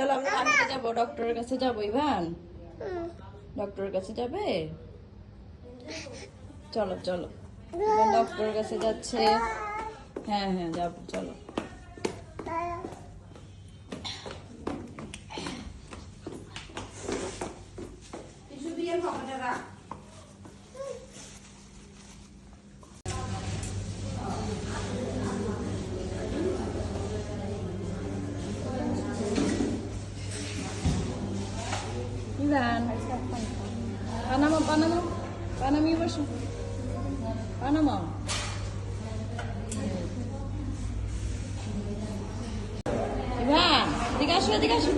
চলো আমরা বাড়িতে যাব ডক্টরের কাছে যাব ইভান। ডক্টরের কাছে যাবে? চলো চলো। ডক্টরের কাছে যাচ্ছে। হ্যাঁ হ্যাঁ যাব চলো ইভান পানামা পানামি বসো পানামা ইভান, এদিকে আসো এদিকে আসো।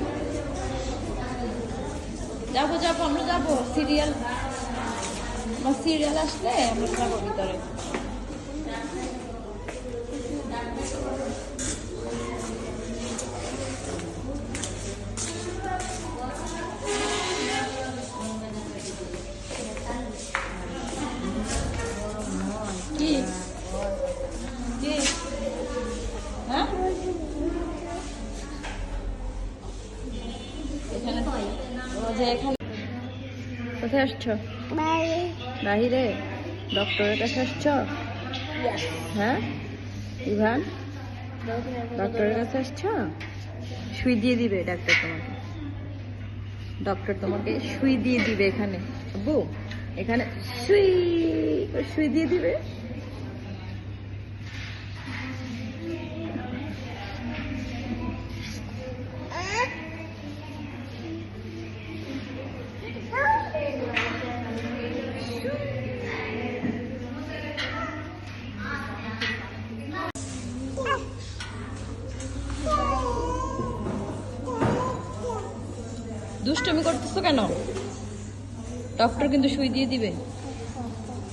যাব যাব, আমরা যাব। সিরিয়াল, আমার সিরিয়াল আসলে আমরা যাব ভিতরে। এখানে কোথায় আসছো? বাহিরে? ডক্টরের কাছে আসছো? হ্যাঁ? ইভান? ডক্টরের কাছে আসছো? সুই দিয়ে দিবে ডাক্তার তোমাকে। ডক্টর তোমাকে সুই দিয়ে দিবে এখানে। আব্বু এখানে সুই সুই দিয়ে দিবে? দুষ্টমি করতেছো কেন? ডক্টর কিন্তু সুই দিয়ে দিবে।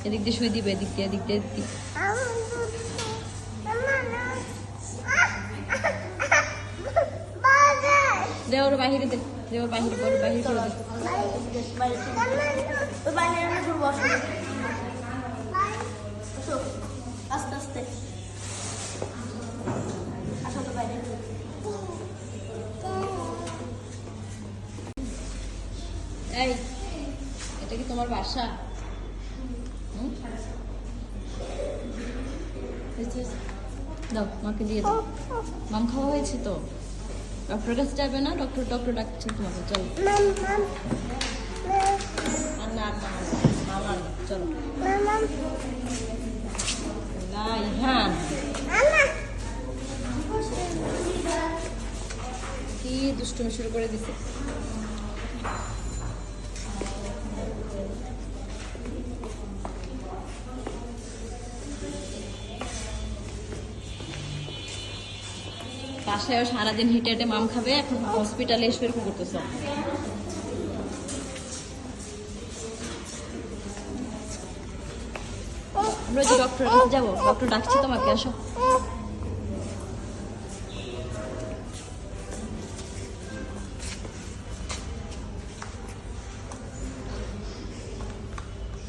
এদিক দিয়ে সুই দিবে, এদিক দিয়ে এদিক দিয়ে এদিক দিয়ে। ওর বাহিরে দে দে ওর বাহিরে ওর বাহিরে করে আস্তে আস্তে। এই এটা কি তোমার বাসা। দাও মাকে দিয়ে দাও। মাম খাওয়া হয়েছে তো? ডক্টর কাছে যাবে না? ডক্টর ডক্টর ডাকছে তোমাকে চলো। না না, চলো। না ইহান কি দুষ্টুমি শুরু করে দিছে? বাসায়ও সারাদিন হেঁটে হেঁটে মাম খাবে, এখন হসপিটালে এসে এরকম করতেছ। ডক্টরের যাব ডক্টর ডাকছে তোমাকে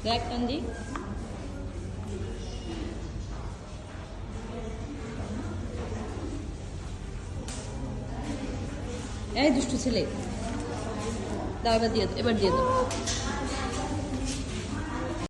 দেখ কাঞ্জি এই দুষ্টু ছেলে। দাও এবার দিয়ে দাও এবার দিয়ে দাও